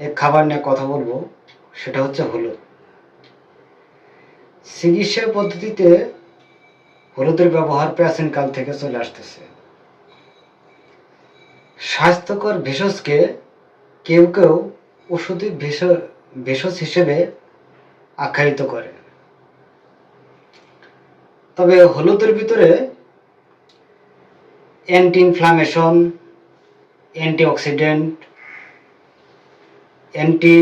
এক খাবার নিয়ে কথা বলব, সেটা হচ্ছে হলুদ। চিকিৎসা পদ্ধতিতে হলুদের ব্যবহার প্রাচীনকাল থেকে চলে আসতেছে। স্বাস্থ্যকর ভেষজকে কেউ কেউ ওষুধি ভেষজ ভেষজ হিসেবে আখ্যায়িত করে। তবে হলুদের ভিতরে anti inflammation antioxidant anti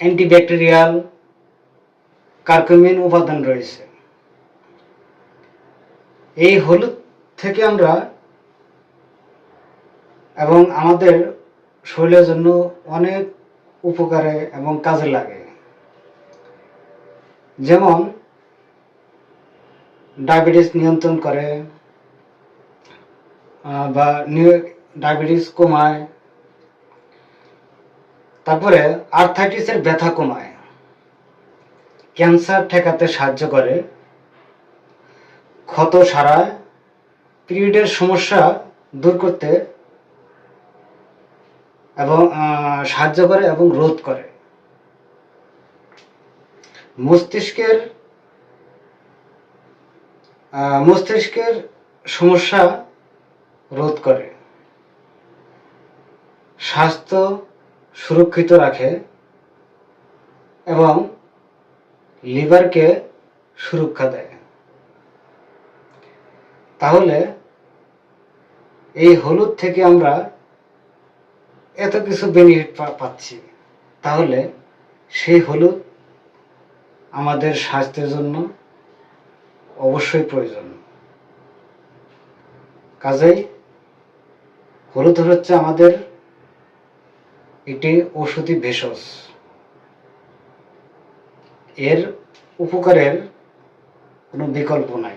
antibacterial curcumin উপাদান রয়েছে। এই হলুদ থেকে আমরা এবং আমাদের শরীরের জন্য অনেক উপকারে এবং কাজে লাগে। যেমন ডায়াবেটিস নিয়ন্ত্রণ করে বা ডায়াবেটিস কমায় তারপরে আর্থাইটিসের ব্যথা কমায়। ক্যান্সার ঠেকাতে সাহায্য করে। ক্ষত সারায়। পিরিয়ডের সমস্যা দূর করতে এবং সাহায্য করে এবং রোধ করে। মস্তিষ্কের মস্তিষ্কের সমস্যা রোধ করে। স্বাস্থ্য সুরক্ষিত রাখে এবং লিভারকে সুরক্ষা দেয়। তাহলে এই হলুদ থেকে আমরা এত কিছু বেনিফিট পাচ্ছি। তাহলে সেই হলুদ আমাদের স্বাস্থ্যের জন্য অবশ্যই প্রয়োজন। কাজেই হলুদ হচ্ছে আমাদের একটি ঔষধি ভেষজ। এর উপকারের কোনো বিকল্প নাই।